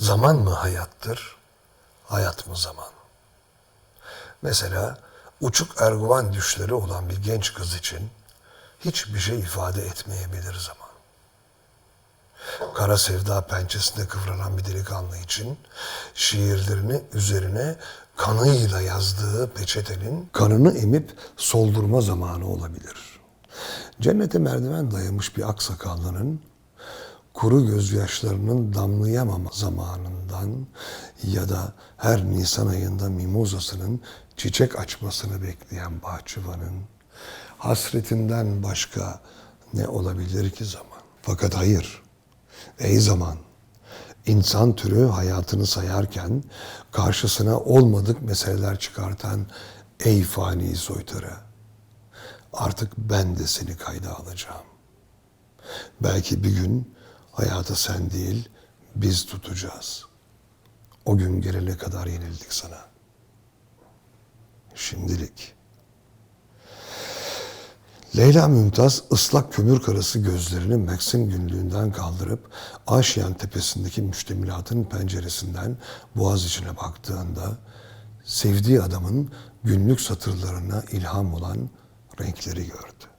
Zaman mı hayattır, hayat mı zaman? Mesela uçuk erguvan düşleri olan bir genç kız için hiçbir şey ifade etmeyebilir zaman. Kara sevda pençesinde kıvranan bir delikanlı için şiirlerini üzerine kanıyla yazdığı peçetenin kanını emip soldurma zamanı olabilir. Cennete merdiven dayamış bir aksakallının kuru gözyaşlarının damlayamama zamanından ya da her Nisan ayında mimozasının çiçek açmasını bekleyen bahçıvanın hasretinden başka ne olabilir ki zaman? Fakat hayır, ey zaman, insan türü hayatını sayarken karşısına olmadık meseleler çıkartan ey fani soytarı, artık ben de seni kayda alacağım. Belki bir gün hayatı sen değil biz tutacağız. O gün gelene kadar yenildik sana. Şimdilik. Leyla Mümtaz ıslak kömür karası gözlerini Max'in günlüğünden kaldırıp Aşiyan tepesindeki müştemilatın penceresinden boğaz içine baktığında sevdiği adamın günlük satırlarına ilham olan renkleri gördü.